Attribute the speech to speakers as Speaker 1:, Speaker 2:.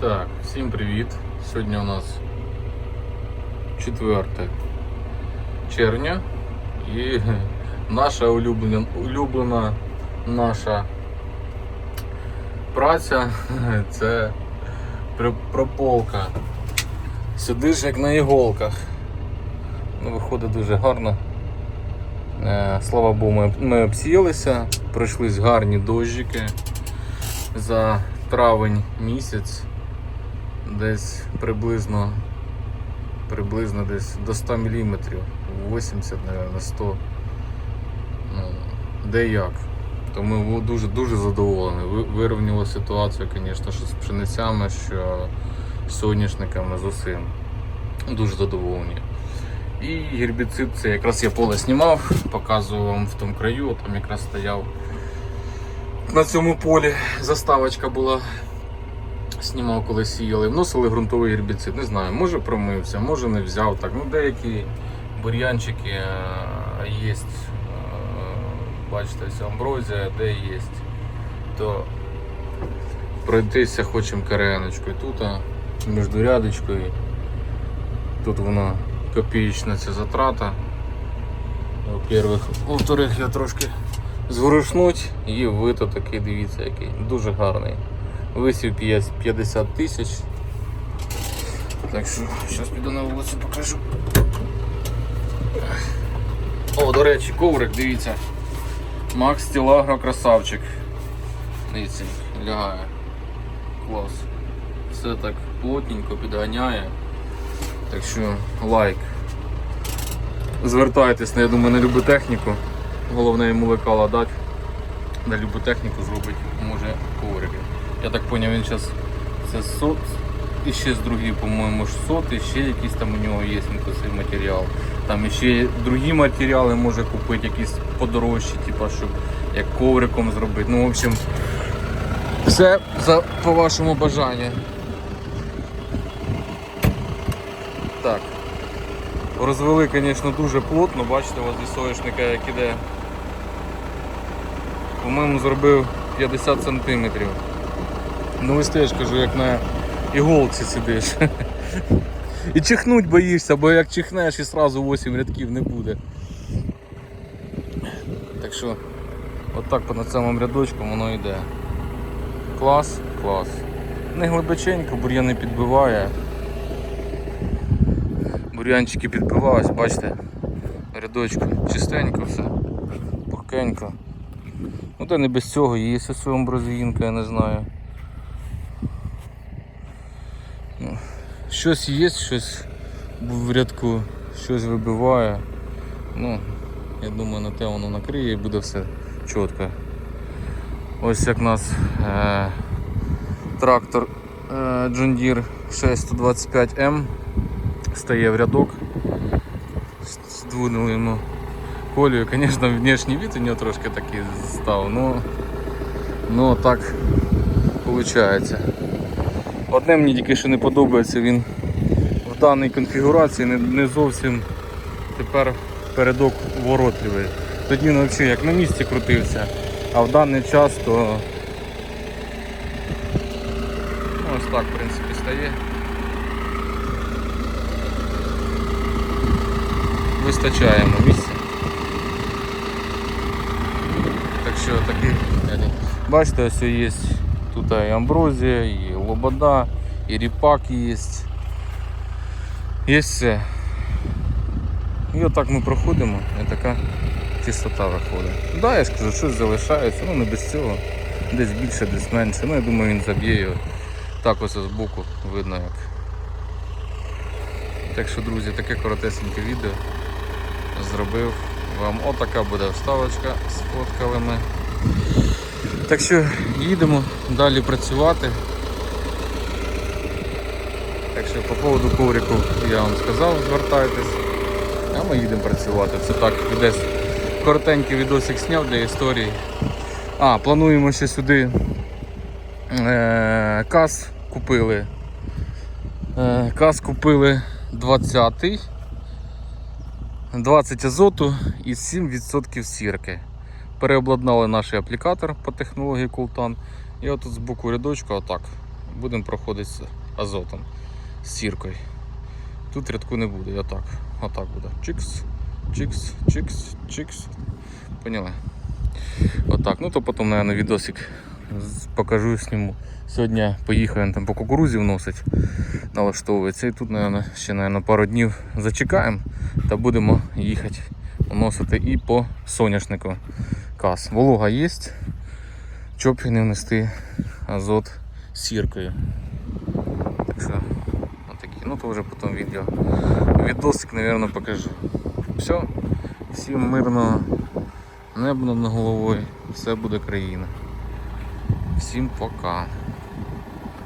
Speaker 1: Так, всім привіт. Сьогодні у нас 4 червня і наша улюблена, улюблена наша праця це прополка. Сидиш як на іголках. Ну, виходить дуже гарно. Е, Слава Богу, ми, ми обсіялися, пройшлись гарні дощики за травень місяць десь приблизно приблизно десь до 100 мм 80 наверное, 100 ну, де як. То ми дуже дуже задоволені. Ви- вирівняли ситуацію звісно що з пшеницями що з соняшниками з усім. Дуже задоволені. І гербіцид це якраз я поле знімав показував вам в тому краю там якраз стояв на цьому полі. Заставочка була. Знімав, коли сіяли, вносили ґрунтовий гербіцид. Не знаю, може промився, може не взяв. Так. Ну, деякі бур'янчики є. Бачите, ось амброзія, де є. То пройтися хочемо кареночкою. Тут між рядочкою. Тут вона копієчна ця затрата. Во-первых, во-вторых, я трошки зворушнуть і вито такий, дивіться, який дуже гарний. Висів 50 тисяч. Так що, зараз піду на вулицю покажу. О, до речі, коврик, дивіться. Макс Тілагро красавчик. Дивіться, лягає. Клас. Все так плотненько підганяє. Так що лайк. Звертайтесь, я думаю, на любу техніку. Головне йому лекала дати. На любу техніку зробить, може коврики. Я так зрозумів, він зараз це сот. І ще з другий, по-моєму, ж сот, і ще якийсь там у нього є інкосий матеріал. Там ще другі матеріали може купити, якісь подорожчі, типу, щоб як ковриком зробити. Ну, в общем, все за, по вашому бажанню. Так. Розвели, звісно, дуже плотно, бачите, возле соняшника як іде. По-моєму, зробив 50 сантиметрів. Ну теж кажу, як на іголці сидиш. І чихнуть боїшся, бо як чихнеш і одразу 8 рядків не буде. Так що, отак по над самим рядочком воно йде. Клас, клас. Не глибоченько, бур'ян не підбиває. Бур'янчики підбивались, бачите, рядочку чистенько все, пухкенько. Ну та не без цього є ось амброзіїнка, я не знаю. Ну, Щось є, щось в рядку, щось вибиває. Ну, я думаю, на те воно накриє і буде все чітко. Ось як у нас е, трактор е, John Deere 6125M стає в рядок. Здвинули йому колію. Звісно, внешній вид у нього трошки такий став, ну так виходить. Одне мені тільки що не подобається, він в даній конфігурації не, зовсім тепер передок воротливий. Тоді він взагалі як на місці крутився, а в даний час то ну, ось так в принципі стає. Вистачаємо місця. Так що такий, бачите, ось є тут і амброзія, і лобода, і ріпак є. Є все. І отак ми проходимо, і така чистота виходить. Да, я ж кажу, щось залишається, ну не без цього. Десь більше, десь менше. Ну я думаю він заб'є його. Так ось з боку видно як. Так що, друзі, таке коротесеньке відео зробив вам. Отака буде вставочка з фотками. Так що їдемо далі працювати. Так що по поводу коврику я вам сказав, звертайтесь, а ми їдемо працювати. Це так, десь коротенький відосик зняв для історії. А, плануємо ще сюди е, каз купили. Е, каз купили 20-й. 20 азоту і 7% сірки. Переобладнали наш аплікатор по технології Култан. І отут з боку рядочка отак Будемо проходити з азотом, з сіркою. Тут рядку не буде, отак. Отак буде. Чикс, чикс, чикс, чикс. Поняли? Отак. Ну то потім, наверное, відосик покажу, зніму. Сьогодні поїхав там по кукурузі вносить, налаштовується. І тут, наверное, ще наверное, пару днів зачекаємо та будемо їхати вносити і по соняшнику каз. Волога є, щоб не внести азот сіркою. Так що, отакі. То вже потім відео. Відосик, наверное, покажу. Все. Всім мирного небо над головою. Все буде країна. Всім пока.